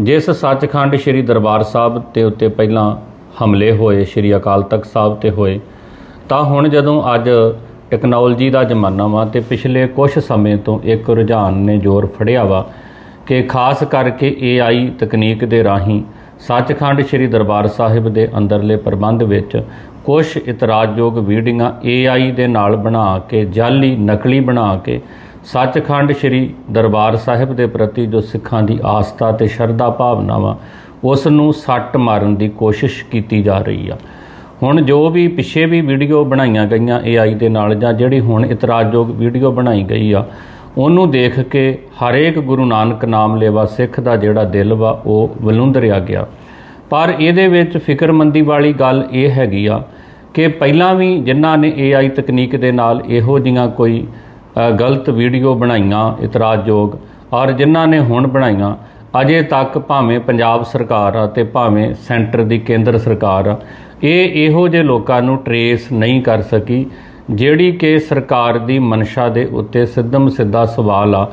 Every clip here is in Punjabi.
ਜਿਸ ਸੱਚਖੰਡ ਸ੍ਰੀ ਦਰਬਾਰ ਸਾਹਿਬ ਤੇ ਉੱਤੇ ਪਹਿਲਾਂ ਹਮਲੇ ਹੋਏ, ਸ੍ਰੀ ਅਕਾਲ ਤਖਤ ਸਾਹਿਬ ਤੇ ਹੋਏ, ਤਾਂ ਹੁਣ ਜਦੋਂ ਅੱਜ ਟੈਕਨੋਲੋਜੀ ਦਾ ਜ਼ਮਾਨਾ ਵਾ ਤੇ ਪਿਛਲੇ ਕੁਝ ਸਮੇਂ ਤੋਂ ਇੱਕ ਰੁਝਾਨ ਨੇ ਜ਼ੋਰ ਫੜਿਆ ਵਾ ਕਿ ਖਾਸ ਕਰਕੇ AI ਤਕਨੀਕ ਦੇ ਰਾਹੀਂ ਸੱਚਖੰਡ ਸ੍ਰੀ ਦਰਬਾਰ ਸਾਹਿਬ ਦੇ ਅੰਦਰਲੇ ਪ੍ਰਬੰਧ ਵਿੱਚ ਕੁਝ ਇਤਰਾਜ਼ਯੋਗ ਵੀਡੀਓਆਂ AI ਦੇ ਨਾਲ ਬਣਾ ਕੇ ਜਾਲੀ ਨਕਲੀ ਬਣਾ ਕੇ ਸੱਚਖੰਡ ਸ੍ਰੀ ਦਰਬਾਰ ਸਾਹਿਬ ਦੇ ਪ੍ਰਤੀ ਜੋ ਸਿੱਖਾਂ ਦੀ ਆਸਥਾ ਤੇ ਸ਼ਰਧਾ ਭਾਵਨਾ ਵਾ ਉਸ ਨੂੰ ਸੱਟ ਮਾਰਨ ਦੀ ਕੋਸ਼ਿਸ਼ ਕੀਤੀ ਜਾ ਰਹੀ ਆ। ਹੁਣ ਜੋ ਵੀ ਪਿੱਛੇ ਵੀ ਵੀਡੀਓ ਬਣਾਈਆਂ ਗਈਆਂ AI ਦੇ ਨਾਲ ਜਾਂ ਜਿਹੜੀ ਹੁਣ ਇਤਰਾਜ਼ਯੋਗ ਵੀਡੀਓ ਬਣਾਈ ਗਈ ਆ, ਉਹਨੂੰ ਦੇਖ ਕੇ ਹਰੇਕ ਗੁਰੂ ਨਾਨਕ ਨਾਮ ਲੇਵਾ ਸਿੱਖ ਦਾ ਜਿਹੜਾ ਦਿਲ ਵਾ, ਉਹ ਵਲੁੰਦਰਿਆ ਗਿਆ। ਪਰ ਇਹਦੇ ਵਿੱਚ ਫਿਕਰਮੰਦੀ ਵਾਲੀ ਗੱਲ ਇਹ ਹੈਗੀ ਆ ਕਿ ਪਹਿਲਾਂ ਵੀ ਜਿਨ੍ਹਾਂ ਨੇ AI ਤਕਨੀਕ ਦੇ ਨਾਲ ਇਹੋ ਜੀਆਂ ਕੋਈ ਗਲਤ ਵੀਡੀਓ ਬਣਾਈਆਂ, ਇਤਰਾਜ਼ਯੋਗ। ਔਰ ਜਿਨ੍ਹਾਂ ਨੇ ਹੁਣ ਬਣਾਈਆਂ, ਅਜੇ ਤੱਕ ਭਾਵੇਂ ਪੰਜਾਬ ਸਰਕਾਰ ਆ ਤੇ ਭਾਵੇਂ ਸੈਂਟਰ ਦੀ ਕੇਂਦਰ ਸਰਕਾਰ ਆ ਇਹ ਇਹੋ ਜਿਹੇ ਲੋਕਾਂ ਨੂੰ ਟਰੇਸ ਨਹੀਂ ਕਰ ਸਕੀ, ਜਿਹੜੀ ਕਿ ਸਰਕਾਰ ਦੀ ਮਨਸ਼ਾ ਦੇ ਉੱਤੇ ਸਿੱਧਮ ਸਿੱਧਾ ਸਵਾਲ ਆ,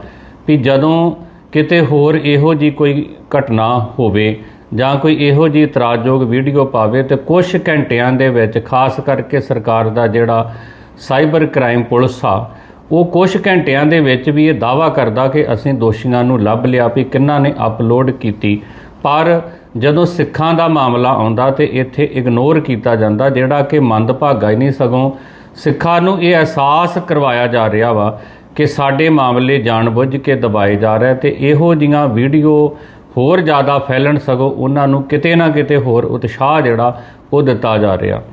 ਵੀ ਜਦੋਂ ਕਿਤੇ ਹੋਰ ਇਹੋ ਜੀ ਕੋਈ ਘਟਨਾ ਹੋਵੇ, ਜਾਂ ਕੋਈ ਇਹੋ ਜੀ ਇਤਰਾਜ਼ਯੋਗ ਵੀਡੀਓ ਪਾਵੇ, ਤੇ ਕੁਝ ਘੰਟਿਆਂ ਦੇ ਵਿੱਚ ਖਾਸ ਕਰਕੇ ਸਰਕਾਰ ਦਾ ਜਿਹੜਾ ਸਾਈਬਰ ਕ੍ਰਾਈਮ ਪੁਲਿਸ ਆ ਉਹ ਕੁਝ ਘੰਟਿਆਂ ਦੇ ਵਿੱਚ ਵੀ ਇਹ ਦਾਵਾ ਕਰਦਾ ਕਿ ਅਸੀਂ ਦੋਸ਼ੀਆਂ ਨੂੰ ਲੱਭ ਲਿਆ ਵੀ ਕਿੰਨਾਂ ਨੇ ਅਪਲੋਡ ਕੀਤੀ। ਪਰ ਜਦੋਂ ਸਿੱਖਾਂ ਦਾ ਮਾਮਲਾ ਆਉਂਦਾ ਤੇ ਇੱਥੇ ਇਗਨੋਰ ਕੀਤਾ ਜਾਂਦਾ, ਜਿਹੜਾ ਕਿ ਮੰਦਭਾਗਾ ਹੀ ਨਹੀਂ ਸਗੋਂ ਸਿੱਖਾਂ ਨੂੰ ਇਹ ਅਹਿਸਾਸ ਕਰਵਾਇਆ ਜਾ ਰਿਹਾ ਵਾ ਕਿ ਸਾਡੇ ਮਾਮਲੇ ਜਾਣਬੁੱਝ ਕੇ ਦਬਾਏ ਜਾ ਰਹੇ ਤੇ ਇਹੋ ਜੀਆਂ ਵੀਡੀਓ ਹੋਰ ਜ਼ਿਆਦਾ ਫੈਲਣ ਸਗੋਂ ਉਹਨਾਂ ਨੂੰ ਕਿਤੇ ਨਾ ਕਿਤੇ ਹੋਰ ਉਤਸ਼ਾਹ ਜਿਹੜਾ ਉਹ ਦਿੱਤਾ ਜਾ ਰਿਹਾ।